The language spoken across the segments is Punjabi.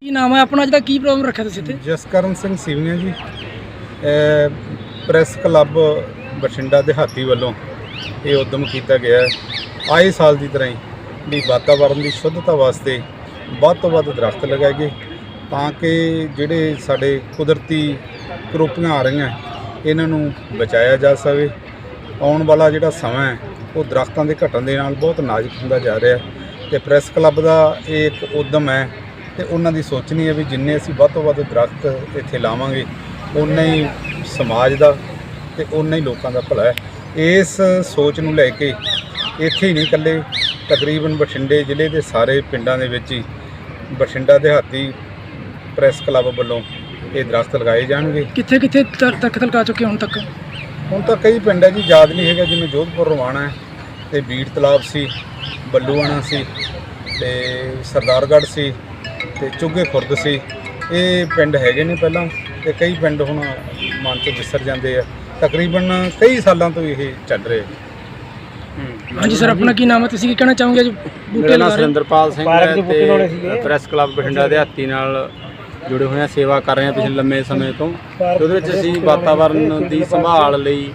ਕੀ ਨਾਮ ਹੈ ਆਪਣਾ ਅੱਜ ਦਾ ਕੀ ਪ੍ਰੋਗਰਾਮ ਰੱਖਿਆ ਤੁਸੀਂ ਇੱਥੇ? ਜਸਕਰਨ ਸਿੰਘ ਸੀਵੀਆਂ ਜੀ। ਪ੍ਰੈਸ ਕਲੱਬ ਬਠਿੰਡਾ ਦਿਹਾਤੀ ਵੱਲੋਂ ਇਹ ਉਦਮ ਕੀਤਾ ਗਿਆ ਹੈ। ਆਏ ਸਾਲ ਦੀ ਤਰ੍ਹਾਂ ਹੀ ਵੀ ਵਾਤਾਵਰਣ ਦੀ ਸ਼ੁੱਧਤਾ ਵਾਸਤੇ ਵੱਧ ਤੋਂ ਵੱਧ ਦਰਖਤ ਲਗਾਏ ਗਏ। ਤਾਂ ਕਿ ਜਿਹੜੇ ਸਾਡੇ ਕੁਦਰਤੀ ਕਰੋਪੀਆਂ ਆ ਰਹੀਆਂ ਇਹਨਾਂ ਨੂੰ ਬਚਾਇਆ ਜਾ ਸਕੇ। ਆਉਣ ਵਾਲਾ ਜਿਹੜਾ ਸਮਾਂ ਹੈ ਉਹ ਦਰਖਤਾਂ ਦੇ ਘਟਣ ਦੇ ਨਾਲ ਬਹੁਤ ਨਾਜ਼ੁਕ ਹੁੰਦਾ ਜਾ ਰਿਹਾ ਹੈ। ਤੇ ਪ੍ਰੈਸ ਕਲੱਬ ਦਾ ਇਹ ਇੱਕ ਉਦਮ ਹੈ ਤੇ ਉਹਨਾਂ ਦੀ ਸੋਚਣੀ ਹੈ ਵੀ ਜਿੰਨੇ ਅਸੀਂ ਵੱਧ ਤੋਂ ਵੱਧ ਦਰਖਤ ਇੱਥੇ ਲਾਵਾਂਗੇ ਉਨਾ ਹੀ ਸਮਾਜ ਦਾ ਤੇ ਉਨਾ ਹੀ ਲੋਕਾਂ ਦਾ ਭਲਾ ਹੈ। ਇਸ ਸੋਚ ਨੂੰ ਲੈ ਕੇ ਇੱਥੇ ਹੀ ਨਹੀਂ ਇਕੱਲੇ ਤਕਰੀਬਨ ਬਠਿੰਡੇ ਜ਼ਿਲ੍ਹੇ ਦੇ ਸਾਰੇ ਪਿੰਡਾਂ ਦੇ ਵਿੱਚ ਹੀ ਬਠਿੰਡਾ ਦਿਹਾਤੀ ਪ੍ਰੈਸ ਕਲੱਬ ਵੱਲੋਂ ਇਹ ਦਰਖਤ ਲਗਾਏ ਜਾਣਗੇ। ਕਿੱਥੇ ਕਿੱਥੇ ਦਰ- ਦਰਖਤ ਲਗਾ ਚੁੱਕੇ ਹੁਣ ਤੱਕ? ਹੁਣ ਤਾਂ ਕਈ ਪਿੰਡ ਹੈ ਜੀ ਯਾਦ ਨਹੀਂ ਹੈਗਾ ਜਿਵੇਂ ਜੋਧਪੁਰ ਰਵਾਣਾ ਹੈ ਤੇ ਬੀੜ ਤਲਾਬ ਸੀ ਬੱਲੂਆਣਾ ਸੀ ਤੇ ਸਰਦਾਰਗੜ੍ਹ ਸੀ ਤੇ ਚੁੱਗੇ ਖੁਰਦ ਸੀ। ਇਹ ਪਿੰਡ ਹੈਗੇ ਨੇ ਪਹਿਲਾਂ ਤੇ ਕਈ ਪਿੰਡ ਹੁਣ ਮਨ ਤੋਂ ਵਿਸਰ ਜਾਂਦੇ ਆ। ਤਕਰੀਬਨ ਕਈ ਸਾਲਾਂ ਤੋਂ ਇਹ ਚੱਲ ਰਿਹਾ। ਹਾਂਜੀ ਸਰ ਆਪਣਾ ਕੀ ਨਾਮ ਹੈ? ਤੁਸੀਂ ਕੀ ਕਹਿਣਾ ਚਾਹੋਗੇ ਅੱਜ ਬੂਟੇ ਮੇਰਾ ਨਾਮ ਲਗਾ ਰਹੇ? ਸੁਰਿੰਦਰਪਾਲ ਸਿੰਘ ਹੈ ਤੇ ਪ੍ਰੈਸ ਕਲੱਬ ਬਠਿੰਡਾ ਦੇ ਹਾਤੀ ਨਾਲ ਜੁੜੇ ਹੋਏ ਹਾਂ ਸੇਵਾ ਕਰ ਰਹੇ ਹਾਂ ਪਿਛਲੇ ਲੰਮੇ ਸਮੇਂ ਤੋਂ। ਤੇ ਉਹਦੇ ਵਿੱਚ ਅਸੀਂ ਵਾਤਾਵਰਣ ਦੀ ਸੰਭਾਲ ਲਈ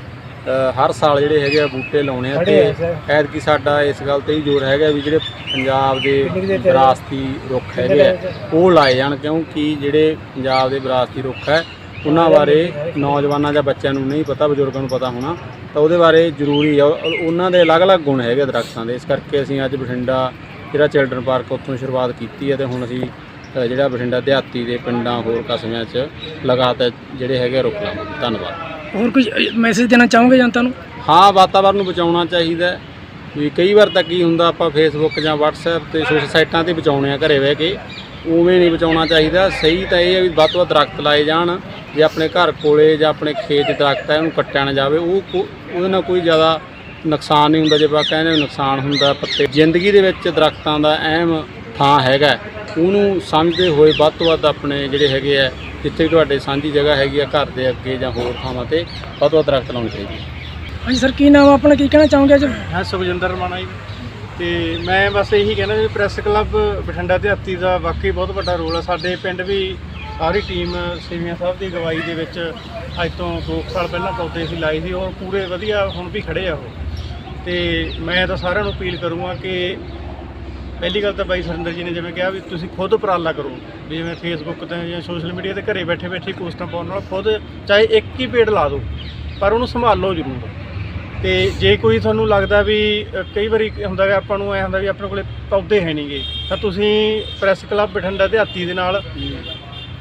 ਹਰ ਸਾਲ ਜਿਹੜੇ ਹੈਗੇ ਆ ਬੂਟੇ ਲਾਉਣੇ ਆ ਤੇ ਐਤਕੀ ਸਾਡਾ ਇਸ ਗੱਲ ਤੇ ਹੀ ਜ਼ੋਰ ਹੈਗਾ ਵੀ ਜਿਹੜੇ ਪੰਜਾਬ ਦੇ ਵਿਰਾਸਤੀ ਰੁੱਖ ਹੈਗੇ ਆ ਉਹ ਲਾਏ ਜਾਣ ਕਿਉਂਕਿ ਜਿਹੜੇ ਪੰਜਾਬ ਦੇ ਵਿਰਾਸਤੀ ਰੁੱਖ ਹੈ ਉਹਨਾਂ ਬਾਰੇ ਨੌਜਵਾਨਾਂ ਜਾਂ ਬੱਚਿਆਂ ਨੂੰ ਨਹੀਂ ਪਤਾ ਬਜ਼ੁਰਗਾਂ ਨੂੰ ਪਤਾ ਹੋਣਾ। ਤਾਂ ਉਹਦੇ ਬਾਰੇ ਜ਼ਰੂਰੀ ਆ ਉਹ- ਉਹਨਾਂ ਦੇ ਅਲੱਗ-ਅਲੱਗ ਗੁਣ ਹੈਗੇ ਦਰਖਤਾਂ ਦੇ। ਇਸ ਕਰਕੇ ਅਸੀਂ ਅੱਜ ਬਠਿੰਡਾ ਜਿਹੜਾ ਚਿਲਡਰਨ ਪਾਰਕ ਉੱਥੋਂ ਸ਼ੁਰੂਆਤ ਕੀਤੀ ਹੈ ਤੇ ਹੁਣ ਅਸੀਂ ਜਿਹੜਾ ਬਠਿੰਡਾ ਦਿਹਾਤੀ ਦੇ ਪਿੰਡਾਂ ਹੋਰ ਕਸਬਿਆਂ 'ਚ ਲਗਾਤਾਰ ਜਿਹੜੇ ਹੈਗੇ ਰੁੱਖ ਲਾਵਾਂਗੇ। ਧੰਨਵਾਦ। ਹੋਰ ਕੁਝ ਮੈਸੇਜ ਦੇਣਾ ਚਾਹੋਗੇ ਜਨਤਾ ਨੂੰ? ਹਾਂ, ਵਾਤਾਵਰਨ ਨੂੰ ਬਚਾਉਣਾ ਚਾਹੀਦਾ ਹੈ। ਵੀ ਕਈ ਵਾਰ ਤਾਂ ਕੀ ਹੁੰਦਾ, ਆਪਾਂ ਫੇਸਬੁੱਕ ਜਾਂ WhatsApp ਤੇ ਸੋਸ਼ਲ ਸਾਈਟਾਂ ਤੇ ਬਚਾਉਣੇ ਆ ਘਰੇ ਬਹਿ ਕੇ। ਉਵੇਂ ਨਹੀਂ ਬਚਾਉਣਾ ਚਾਹੀਦਾ। ਸਹੀ ਤਾਂ ਇਹ ਹੈ ਵੀ ਵੱਧ ਤੋਂ ਵੱਧ ਦਰਖਤ ਲਾਏ ਜਾਣ। ਜੇ ਆਪਣੇ ਘਰ ਕੋਲੇ ਜਾਂ ਆਪਣੇ ਖੇਤ 'ਚ ਦਰਖਤ ਹੈ ਉਹਨੂੰ ਕੱਟਿਆ ਨਾ ਜਾਵੇ। ਉਹ ਕੋ- ਉਹਦੇ ਨਾਲ ਕੋਈ ਜ਼ਿਆਦਾ ਨੁਕਸਾਨ ਨਹੀਂ ਹੁੰਦਾ। ਜੇ ਆਪਾਂ ਕਹਿੰਦੇ ਨੁਕਸਾਨ ਹੁੰਦਾ, ਪੱਤੇ ਜ਼ਿੰਦਗੀ ਦੇ ਵਿੱਚ ਦਰਖਤਾਂ ਦਾ ਅਹਿਮ ਥਾਂ ਹੈਗਾ ਉਹਨੂੰ ਸਮਝਦੇ ਹੋਏ ਵੱਧ ਤੋਂ ਵੱਧ ਆਪਣੇ ਜਿਹੜੇ ਹੈਗੇ ਆ ਜਿੱਥੇ ਵੀ ਤੁਹਾਡੇ ਸਾਂਝੀ ਜਗ੍ਹਾ ਹੈਗੀ ਆ ਘਰ ਦੇ ਅੱਗੇ ਜਾਂ ਹੋਰ ਥਾਵਾਂ ਤੇ ਵੱਧ ਤੋਂ ਵੱਧ ਦਰਖਤ ਲਾਉਣੇ ਚਾਹੀਦੇ ਹਾਂਜੀ ਸਰ ਕੀ ਨਾਮ ਆਪਣਾ? ਕੀ ਕਹਿਣਾ ਚਾਹੋਗੇ ਅੱਜ? ਹਾਂ ਸੁਖਜਿੰਦਰ ਮਾਣਾ ਜੀ। ਤੇ ਮੈਂ ਬਸ ਇਹੀ ਕਹਿਣਾ ਵੀ ਪ੍ਰੈਸ ਕਲੱਬ ਬਠਿੰਡਾ ਦਿਹਾਤੀ ਦਾ ਵਾਕਈ ਬਹੁਤ ਵੱਡਾ ਰੋਲ ਹੈ ਸਾਡੇ ਪਿੰਡ ਵੀ ਸਾਰੀ ਟੀਮ ਸੇਵੀਆਂ ਸਾਹਿਬ ਦੀ ਅਗਵਾਈ ਦੇ ਵਿੱਚ ਅੱਜ ਤੋਂ 2 ਸਾਲ ਪਹਿਲਾਂ ਪੌਦੇ ਸੀ ਲਾਏ ਸੀ। ਔਰ ਪੂਰੇ ਵਧੀਆ ਹੁਣ ਵੀ ਖੜੇ ਆ ਉਹ। ਤੇ ਮੈਂ ਤਾਂ ਸਾਰਿਆਂ ਨੂੰ ਅਪੀਲ ਕਰੂੰਗਾ ਕਿ ਪਹਿਲੀ ਗੱਲ ਤਾਂ ਬਾਈ ਸੁਰਿੰਦਰ ਜੀ ਨੇ ਜਿਵੇਂ ਕਿਹਾ ਵੀ ਤੁਸੀਂ ਖੁਦ ਉਪਰਾਲਾ ਕਰੋ, ਵੀ ਜਿਵੇਂ ਫੇਸਬੁੱਕ ਤੇ ਜਾਂ ਸੋਸ਼ਲ ਮੀਡੀਆ ਤੇ ਘਰੇ ਬੈਠੇ ਬੈਠੇ ਪੋਸਟਾਂ ਪਾਉਣ ਨਾਲ ਖੁਦ ਚਾਹੇ ਇੱਕ ਹੀ ਪੇੜ ਲਾ ਦਿਓ, ਪਰ ਉਹਨੂੰ ਸੰਭਾਲੋ ਜ਼ਰੂਰ। ਤੇ ਜੇ ਕੋਈ ਤੁਹਾਨੂੰ ਲੱਗਦਾ ਵੀ ਕਈ ਵਾਰੀ ਹੁੰਦਾ ਹੈ ਆਪਾਂ ਨੂੰ ਐ ਹੁੰਦਾ ਵੀ ਆਪਣੇ ਕੋਲੇ ਪੌਦੇ ਹੈ ਨਹੀਂਗੇ ਤਾਂ ਤੁਸੀਂ ਪ੍ਰੈਸ ਕਲੱਬ ਬਠਿੰਡਾ ਦਿਹਾਤੀ ਦੇ ਨਾਲ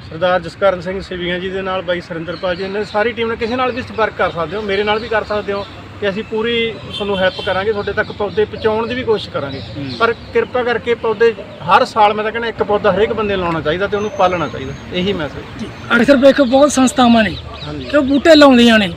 ਸਰਦਾਰ ਜਸਕਰਨ ਸਿੰਘ ਸਿਵੀਆਂ ਜੀ ਦੇ ਨਾਲ ਬਾਈ ਸੁਰਿੰਦਰਪਾਲ ਜੀ ਨੇ ਸਾਰੀ ਟੀਮ ਨਾਲ ਕਿਸੇ ਨਾਲ ਵੀ ਸੰਪਰਕ ਕਰ ਸਕਦੇ ਹੋ, ਮੇਰੇ ਨਾਲ ਵੀ ਕਰ ਸਕਦੇ ਹੋ ਕਿ ਅਸੀਂ ਪੂਰੀ ਤੁਹਾਨੂੰ ਹੈਲਪ ਕਰਾਂਗੇ ਤੁਹਾਡੇ ਤੱਕ ਪੌਦੇ ਪਹੁੰਚਾਉਣ ਦੀ ਵੀ ਕੋਸ਼ਿਸ਼ ਕਰਾਂਗੇ। ਪਰ ਕਿਰਪਾ ਕਰਕੇ ਪੌਦੇ ਹਰ ਸਾਲ ਮੈਂ ਤਾਂ ਕਹਿੰਦਾ ਇੱਕ ਪੌਦਾ ਹਰੇਕ ਬੰਦੇ ਨੂੰ ਲਾਉਣਾ ਚਾਹੀਦਾ ਤੇ ਉਹਨੂੰ ਪਾਲਣਾ ਚਾਹੀਦਾ। ਇਹੀ ਮੈਸੇਜ ਅਕਸਰ ਵੇਖੋ ਬਹੁਤ ਸੰਸਥਾਵਾਂ ਨੇ ਕਿ ਉਹ ਬੂਟੇ ਲਾਉਂਦੀਆਂ ਨੇ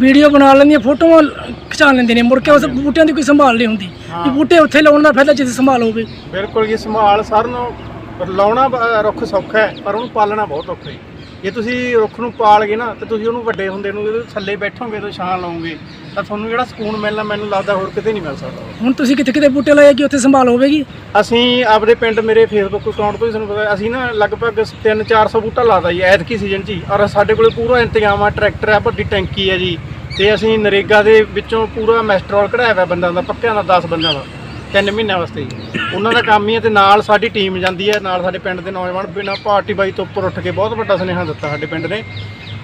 ਵੀਡੀਓ ਬਣਾ ਲੈਂਦੀਆਂ ਫੋਟੋਆਂ ਖਿਚਾ ਲੈਂਦੇ ਨੇ ਮੁੜ ਕੇ ਉਸ ਬੂਟਿਆਂ ਦੀ ਕੋਈ ਸੰਭਾਲ ਨਹੀਂ ਹੁੰਦੀ। ਵੀ ਬੂਟੇ ਉੱਥੇ ਲਾਉਣ ਦਾ ਫਾਇਦਾ ਜਿੱਥੇ ਸੰਭਾਲ ਹੋਵੇ। ਬਿਲਕੁਲ ਜੀ ਸੰਭਾਲ ਸਾਰਿਆਂ ਨੂੰ ਲਾਉਣਾ ਰੁੱਖ ਸੌਖਾ ਹੈ ਪਰ ਉਹਨੂੰ ਪਾਲਣਾ ਬਹੁਤ ਔਖਾ ਹੈ। ਜੇ ਤੁਸੀਂ ਰੁੱਖ ਨੂੰ ਪਾਲ ਗਏ ਨਾ ਤੇ ਤੁਸੀਂ ਉਹਨੂੰ ਵੱਡੇ ਹੁੰਦੇ ਨੂੰ ਉਹਦੇ ਥੱਲੇ ਬੈਠੋਗੇ ਤੇ ਛਾਂ ਲਾਓਗੇ ਤਾਂ ਤੁਹਾਨੂੰ ਜਿਹੜਾ ਸਕੂਨ ਮਿਲਣਾ ਮੈਨੂੰ ਲੱਗਦਾ ਹੋਰ ਕਿਤੇ ਨਹੀਂ ਮਿਲ ਸਕਦਾ। ਹੁਣ ਤੁਸੀਂ ਕਿੱਥੇ ਕਿਤੇ ਬੂਟੇ ਲਾਏ ਕਿ ਉੱਥੇ ਸੰਭਾਲ ਹੋਵੇਗੀ? ਅਸੀਂ ਆਪਦੇ ਪਿੰਡ ਮੇਰੇ ਫੇਸਬੁੱਕ ਅਕਾਊਂਟ ਤੋਂ ਹੀ ਤੁਹਾਨੂੰ ਪਤਾ ਅਸੀਂ ਨਾ ਲਗਭਗ 3-400 ਬੂਟਾ ਲਾਦਾ ਜੀ ਐਤਕੀ ਸੀਜ਼ਨ 'ਚ ਹੀ। ਔਰ ਸਾਡੇ ਕੋਲੇ ਪੂਰਾ ਇੰਤਜ਼ਾਮ ਆ ਟਰੈਕਟਰ ਆ ਵੱਡੀ ਟੈਂਕੀ ਹੈ ਜੀ। ਤੇ ਅਸੀਂ ਨਰੇਗਾ ਦੇ ਵਿੱਚੋਂ ਪੂਰਾ ਮੈਸਟਰੋਲ ਕਢਾਇਆ ਹੋਇਆ ਬੰਦਿਆਂ ਦਾ ਪੱਕਿਆਂ ਦਾ 10 ਬੰਦਿਆਂ ਦਾ। ਤਿੰਨ ਮਹੀਨਿਆਂ ਵਾਸਤੇ ਜੀ। ਉਹਨਾਂ ਦਾ ਕੰਮ ਹੀ ਹੈ ਤੇ ਨਾਲ ਸਾਡੀ ਟੀਮ ਜਾਂਦੀ ਹੈ ਨਾਲ ਸਾਡੇ ਪਿੰਡ ਦੇ ਨੌਜਵਾਨ ਬਿਨਾਂ ਪਾਰਟੀ ਬਾਈ ਤੋਂ ਉੱਪਰ ਉੱਠ ਕੇ ਬਹੁਤ ਵੱਡਾ ਸੁਨੇਹਾ ਦਿੱਤਾ ਸਾਡੇ ਪਿੰਡ ਨੇ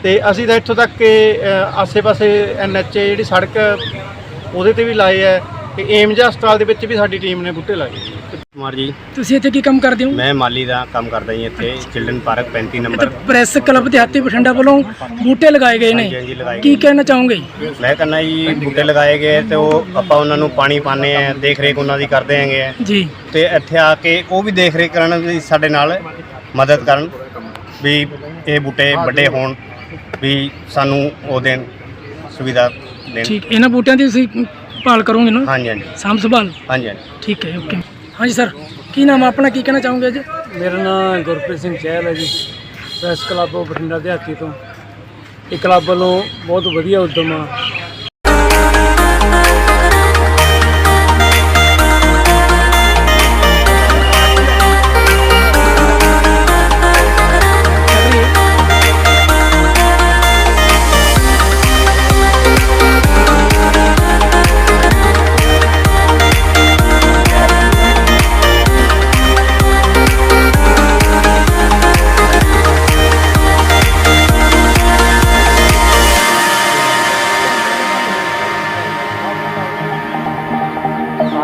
ਤੇ ਅਸੀਂ ਤਾਂ ਇੱਥੋਂ ਤੱਕ ਕਿ ਅ, ਆਸੇ-ਪਾਸੇ ਐਨਐਚਏ ਜਿਹੜੀ ਸੜਕ ਉਹਦੇ ਤੇ ਵੀ ਲਾਏ ਹੈ ਤੇ ਏਮਜ ਹਸਪਤਾਲ ਦੇ ਵਿੱਚ ਵੀ ਸਾਡੀ ਟੀਮ ਨੇ ਬੂਟੇ ਲਾਏ। ਕੁਮਾਰ ਜੀ ਤੁਸੀਂ ਇੱਥੇ ਕੀ ਕੰਮ ਕਰਦੇ ਹੋ? ਮੈਂ ਮਾਲੀ ਦਾ ਕੰਮ ਕਰਦਾ ਜੀ ਇੱਥੇ ਚਿਲਡਰਨ ਪਾਰਕ 35 ਇੱਥੇ ਨੰਬਰ। ਪ੍ਰੈਸ ਕਲੱਬ ਦਿਹਾਤੀ ਬਠਿੰਡਾ ਵੱਲੋਂ ਬੂਟੇ ਲਗਾਏ ਗਏ ਹਾਂਜੀ, ਨੇ ਲਗਾਏ ਕੀ ਕਹਿਣਾ ਚਾਹੋਗੇ? ਮੈਂ ਕਹਿੰਦਾ ਜੀ ਬੂਟੇ ਲਗਾਏ ਗਏ ਤੇ ਉਹ ਆਪਾਂ ਉਹਨਾਂ ਨੂੰ ਪਾਣੀ ਪਾਉਂਦੇ ਆ ਦੇਖ ਰੇਖ ਉਹਨਾਂ ਦੀ ਕਰਦੇ ਹੈਗੇ ਆ। ਜੀ। ਤੇ ਇੱਥੇ ਆ ਕੇ ਉਹ ਵੀ ਦੇਖ ਰੇਖ ਕਰਨ ਵੀ ਸਾਡੇ ਨਾਲ ਮਦਦ ਕਰਨ ਵੀ ਇਹ ਬੂਟੇ ਵੱਡੇ ਹੋਣ ਵੀ ਸਾਨੂੰ ਉਹ ਦੇਣ ਸੁਵਿਧਾ ਦੇਣ। ਠੀਕ ਇਹਨਾਂ ਬੂਟਿਆਂ ਦੀ ਤੁਸੀਂ ਭਾਲ ਕਰੋਗੇ ਨਾ? ਹਾਂਜੀ ਹਾਂਜੀ। ਸਾਂਭ ਸੰਭਾਲ? ਹਾਂਜੀ ਹਾਂਜੀ। ਠੀਕ ਹੈ ਓਕੇ। ਹਾਂਜੀ ਸਰ ਕੀ ਨਾਮ ਆ? ਆਪਣਾ ਕੀ ਕਹਿਣਾ ਚਾਹੋਗੇ ਅੱਜ? ਮੇਰਾ ਨਾਮ ਗੁਰਪ੍ਰੀਤ ਸਿੰਘ ਚਹਿਲ ਹੈ ਜੀ। ਪ੍ਰੈਸ ਕਲੱਬ ਬਠਿੰਡਾ ਦਿਹਾਤੀ ਤੋਂ। ਇਹ ਕਲੱਬ ਵੱਲੋਂ ਬਹੁਤ ਵਧੀਆ ਉਦਮ ਆ।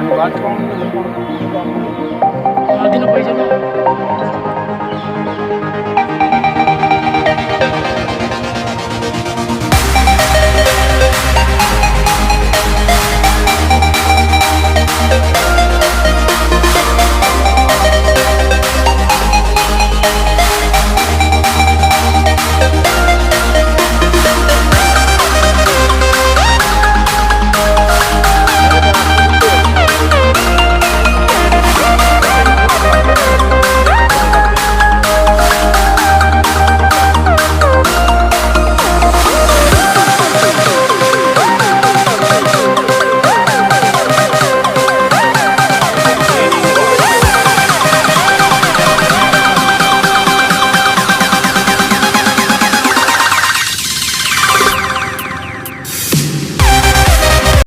I'm about to go on